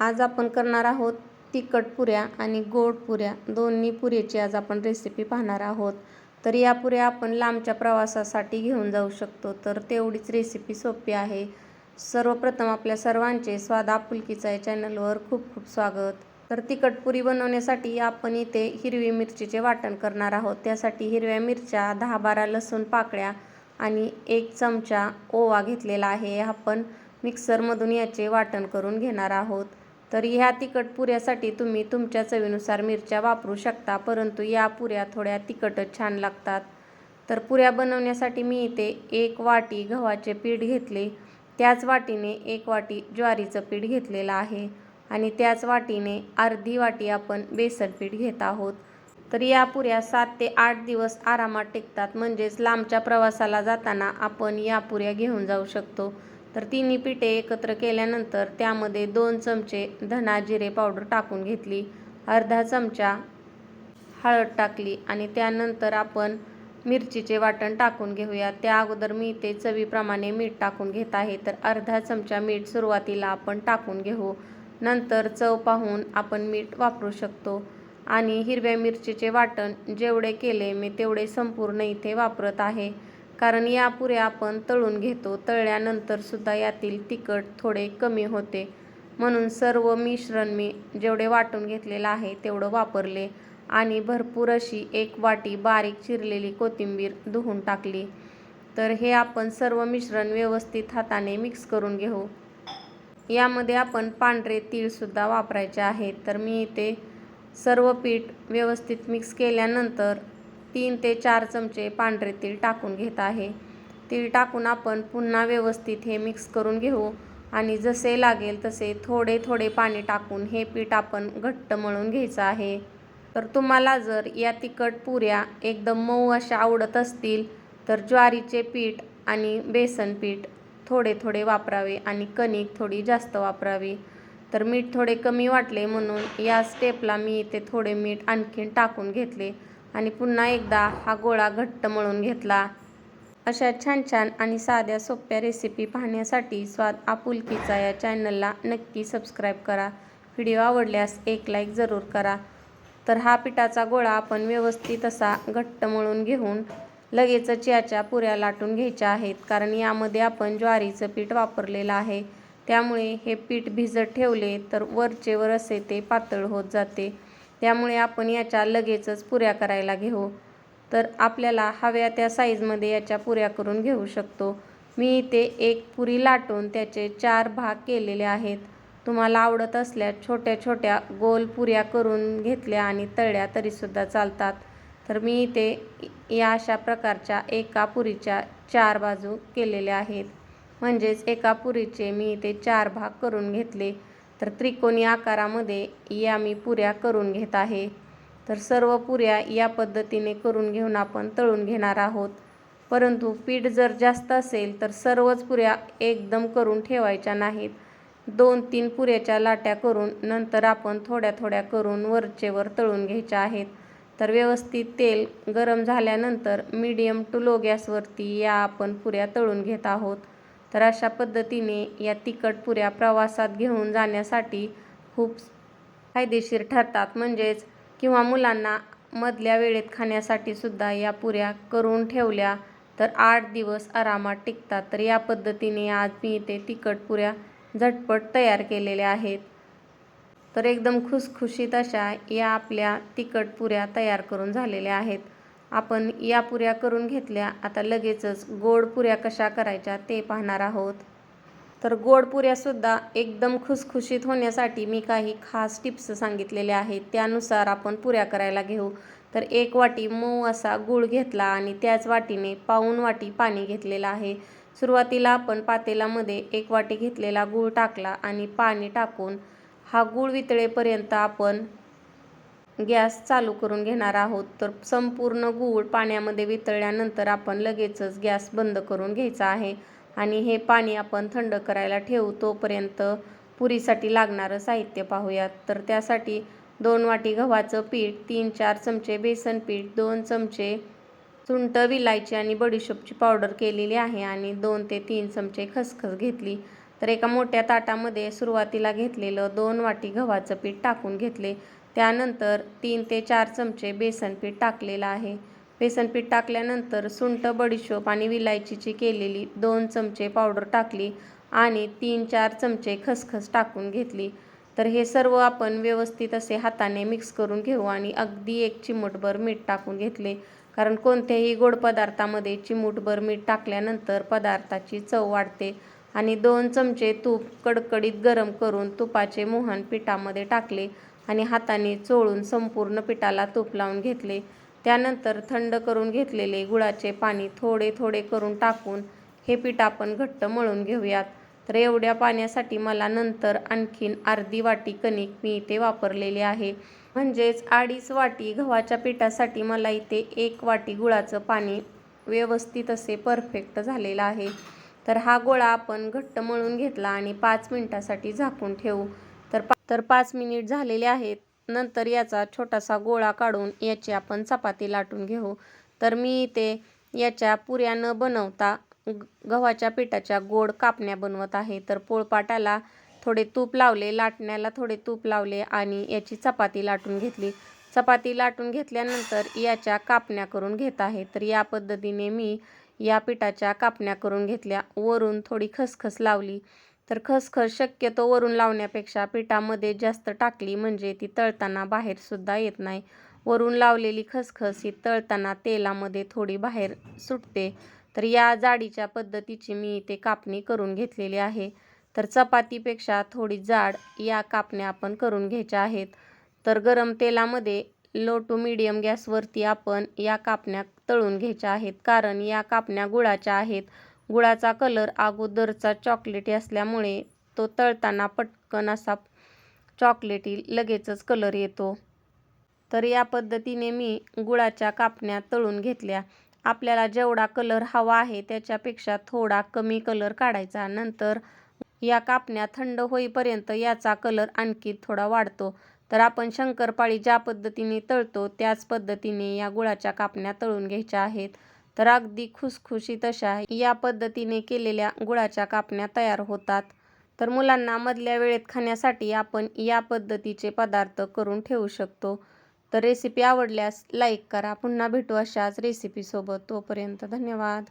आज आपण करणार आहोत तिखट पुऱ्या आणि गोड पुऱ्या. दोन्ही पुऱ्याची आज आपण रेसिपी पाहणार आहोत. तर या पुऱ्या आपण लांबच्या प्रवासासाठी घेऊन जाऊ शकतो. तर तेवढीच रेसिपी सोपी आहे. सर्वप्रथम आपल्या सर्वांचे स्वाद आपुलकीचा या चॅनलवर खूप खूप स्वागत. तर तिखट पुरी बनवण्यासाठी आपण इथे हिरवी मिरचीचे वाटण करणार आहोत. त्यासाठी हिरव्या मिरच्या दहा बारा लसूण पाकळ्या आणि एक चमचा ओवा घेतलेला आहे. आपण मिक्सरमधून याचे वाटण करून घेणार आहोत. तर ह्या तिखट पुऱ्यासाठी तुम्ही तुमच्या चवीनुसार मिरच्या वापरू शकता परंतु या पुऱ्या थोड्या तिखटच छान लागतात. तर पुऱ्या बनवण्यासाठी मी इथे एक वाटी गव्हाचे पीठ घेतले. त्याच वाटीने एक वाटी ज्वारीचं पीठ घेतलेलं आहे आणि त्याच वाटीने अर्धी वाटी आपण बेसन पीठ घेत आहोत. तर या पुऱ्या सात ते आठ दिवस आरामात टिकतात म्हणजेच लांबच्या प्रवासाला जाताना आपण या पुऱ्या घेऊन जाऊ शकतो. तर तिन्ही पिठे एकत्र केल्यानंतर त्यामध्ये दोन चमचे धना जिरे पावडर टाकून घेतली. अर्धा चमचा हळद टाकली आणि त्यानंतर आपण मिरचीचे वाटण टाकून घेऊया. त्या अगोदर मी ते चवीप्रमाणे मीठ टाकून घेत आहे. तर अर्धा चमचा मीठ सुरुवातीला आपण टाकून घेऊ. नंतर चव पाहून आपण मीठ वापरू शकतो. आणि हिरव्या मिरचीचे वाटण जेवढे केले मी तेवढे संपूर्ण इथे वापरत आहे. कारण या पुऱ्या आपण तळून घेतो तळल्यानंतर सुद्धा यातील तिखट थोडे कमी होते. म्हणून सर्व मिश्रण मी जेवढे वाटून घेतलेलं आहे तेवढं वापरले आणि भरपूर अशी एक वाटी बारीक चिरलेली कोथिंबीर धुवून टाकली. तर हे आपण सर्व मिश्रण व्यवस्थित हाताने मिक्स करून घेऊ. यामध्ये आपण पांढरे तीळसुद्धा वापरायचे आहेत. तर मी इथे सर्व पीठ व्यवस्थित मिक्स केल्यानंतर तीन ते चार चमचे पांढरे तीळ टाकून घेत आहे. तीळ टाकून आपण पुन्हा व्यवस्थित हे मिक्स करून घेऊ. आणि जसे लागेल तसे थोडे थोडे पाणी टाकून हे पीठ आपण घट्ट मळून घ्यायचं आहे. तर तुम्हाला जर या तिखट पुऱ्या एकदम मऊ अशा आवडत असतील तर ज्वारीचे पीठ आणि बेसन पीठ थोडे थोडे वापरावे आणि कणिक थोडी जास्त वापरावी. तर मीठ थोडे कमी वाटले म्हणून या स्टेपला मी इथे थोडे मीठ आणखीन टाकून घेतले. आणि पुन्हा एकदा हा गोळा घट्ट मळून घेतला. अशा छान छान आणि साध्या सोप्या रेसिपी पाहण्यासाठी स्वाद आपुलकीचा या चॅनलला नक्की सबस्क्राईब करा. व्हिडिओ आवडल्यास एक लाईक जरूर करा. तर हा पिठाचा गोळा आपण व्यवस्थित असा घट्ट मळून घेऊन लगेचच याच्या पुऱ्या लाटून घ्यायच्या आहेत. कारण यामध्ये आपण ज्वारीचं पीठ वापरलेलं आहे. त्यामुळे हे पीठ भिजत ठेवले तर वरचे वर असे ते पातळ होत जाते. त्यामुळे आपण याच्या लगेचच पुऱ्या करायला घेऊ. तर आपल्याला हव्या त्या साईजमध्ये याच्या पुऱ्या करून घेऊ शकतो. मी इथे एक पुरी लाटून त्याचे चार भाग केलेले आहेत. तुम्हाला आवडत असल्यास छोट्या छोट्या गोल पुऱ्या करून घेतल्या आणि तळल्या तरीसुद्धा चालतात. तर मी इथे या अशा प्रकारच्या एका पुरीच्या चार बाजू केलेल्या आहेत. म्हणजेच एका पुरीचे मी इथे चार भाग करून घेतले. तर त्रिकोणी आकारामध्ये या मी पुऱ्या करून घेत आहे. तर सर्व पुऱ्या या पद्धतीने करून घेऊन आपण तळून घेणार आहोत. परंतु पीठ जर जास्त असेल तर सर्वच पुऱ्या एकदम करून ठेवायच्या नाहीत. दोन तीन पुऱ्याच्या लाट्या करून नंतर आपण थोड्या थोड्या करून वरचेवर तळून घ्यायच्या आहेत. तर व्यवस्थित तेल गरम झाल्यानंतर मीडियम टू लो गॅसवरती या आपण पुऱ्या तळून घेत आहोत. तर अशा पद्धतीने या तिखट पुऱ्या प्रवासात घेऊन जाण्यासाठी खूप फायदेशीर ठरतात. म्हणजेच किंवा मुलांना मधल्या वेळेत खाण्यासाठी सुद्धा या पुऱ्या करून ठेवल्या तर आठ दिवस आरामात टिकतात. तर या पद्धतीने आज मी इथे तिखट पुऱ्या झटपट तयार केलेल्या आहेत. तर एकदम खुसखुशीत अशा या आपल्या तिखट पुऱ्या तयार करून झालेल्या आहेत. आपण या पुऱ्या करून घेतल्या. आता लगेचच गोड पुऱ्या कशा करायच्या ते पाहणार आहोत. तर गोड पुऱ्यासुद्धा एकदम खुसखुशीत होण्यासाठी मी काही खास टिप्स सांगितलेल्या आहेत. त्यानुसार आपण पुऱ्या करायला घेऊ. तर एक वाटी मऊ असा गूळ घेतला आणि त्याच वाटीने पाऊन वाटी पाणी घेतलेलं आहे. सुरुवातीला आपण पातेलामध्ये एक वाटी घेतलेला गूळ टाकला आणि पाणी टाकून हा गूळ वितळेपर्यंत आपण गॅस चालू करून घेणार आहोत. तर संपूर्ण गूळ पाण्यामध्ये वितळल्यानंतर आपण लगेचच गॅस बंद करून घ्यायचा आहे. आणि हे पाणी आपण थंड करायला ठेवू. तोपर्यंत पुरीसाठी लागणारं साहित्य पाहूयात. तर त्यासाठी दोन वाटी गव्हाचं पीठ तीन चार चमचे बेसन पीठ दोन चमचे सुंट विलायची आणि बडीशोपची पावडर केलेली आहे आणि दोन ते तीन चमचे खसखस घेतली. तर एका मोठ्या ताटामध्ये सुरुवातीला घेतलेलं दोन वाटी गव्हाचं पीठ टाकून घेतले. त्यानंतर तीन ते चार चमचे बेसनपीठ टाकलेलं आहे. बेसनपीठ टाकल्यानंतर सुंठ बडीशोप आणि विलायचीची केलेली दोन चमचे पावडर टाकली आणि तीन चार चमचे खसखस टाकून घेतली. तर हे सर्व आपण व्यवस्थित असे हाताने मिक्स करून घेऊ आणि अगदी एक चिमूटभर मीठ टाकून घेतले. कारण कोणत्याही गोड पदार्थामध्ये चिमूटभर मीठ टाकल्यानंतर पदार्थाची चव वाढते आणि दोन चमचे तूप कडकडीत गरम करून तुपाचे मोहन पिठामध्ये टाकले. आणि हाताने चोळून संपूर्ण पिठाला तूप लावून घेतले. त्यानंतर थंड करून घेतलेले गुळाचे पाणी थोडे थोडे करून टाकून हे पीठ आपण घट्ट मळून घेऊयात. तर एवढ्या पाण्यासाठी मला नंतर आणखीन अर्धी वाटी कणिक मी इथे वापरलेले आहे. म्हणजेच अडीच वाटी गव्हाच्या पिठासाठी मला इथे एक वाटी गुळाचं पाणी व्यवस्थित असे परफेक्ट झालेलं आहे. तर हा गोळा आपण घट्ट मळून घेतला आणि पाच मिनिटासाठी झाकून ठेवू. तर पा तर पाच मिनिट झालेले आहेत. नंतर याचा छोटासा गोळा काढून याची आपण चपाती लाटून घेऊ. तर मी इथे याच्या पुऱ्या न बनवता गव्हाच्या पिठाच्या गोड कापण्या बनवत आहे. तर पोळपाटाला थोडे तूप लावले लाटण्याला थोडे तूप लावले आणि याची चपाती लाटून घेतली. चपाती लाटून घेतल्यानंतर याच्या कापण्या करून घेत आहे. तर या पद्धतीने मी या पिठाच्या कापण्या करून घेतल्या. वरून थोडी खसखस लावली. तर खसखस शक्यतो वरून लावण्यापेक्षा पिठामध्ये जास्त टाकली म्हणजे ती तळताना बाहेरसुद्धा येत नाही. वरून लावलेली खसखस ही तळताना तेलामध्ये थोडी बाहेर सुटते. तर या जाडीच्या पद्धतीची मी इथे कापणी करून घेतलेली आहे. तर चपातीपेक्षा थोडी जाड या कापण्या आपण करून घ्यायच्या आहेत. तर गरम तेलामध्ये लो टू मिडियम गॅसवरती आपण या कापण्या तळून घ्यायच्या आहेत. कारण या कापण्या गुळाच्या आहेत. गुळाचा कलर अगोदरचा चॉकलेटी असल्यामुळे तो तळताना पटकन असा चॉकलेटी लगेचच कलर येतो. तर या पद्धतीने मी गुळाच्या कापण्या तळून घेतल्या. आपल्याला जेवढा कलर हवा आहे त्याच्यापेक्षा थोडा कमी कलर काढायचा. नंतर या कापण्या थंड होईपर्यंत याचा कलर आणखी थोडा वाढतो. तर आपण शंकरपाळी ज्या पद्धतीने तळतो त्याच पद्धतीने या गुळाच्या कापण्या तळून घ्यायच्या आहेत. तर अगदी खुसखुशीत अशा या पद्धतीने केलेल्या गुळाच्या कापण्या तयार होतात. तर मुलांना मधल्या वेळेत खाण्यासाठी आपण या पद्धतीचे पदार्थ करून ठेवू शकतो. तर रेसिपी आवडल्यास लाईक करा. पुन्हा भेटू अशाच रेसिपीसोबत तोपर्यंत धन्यवाद.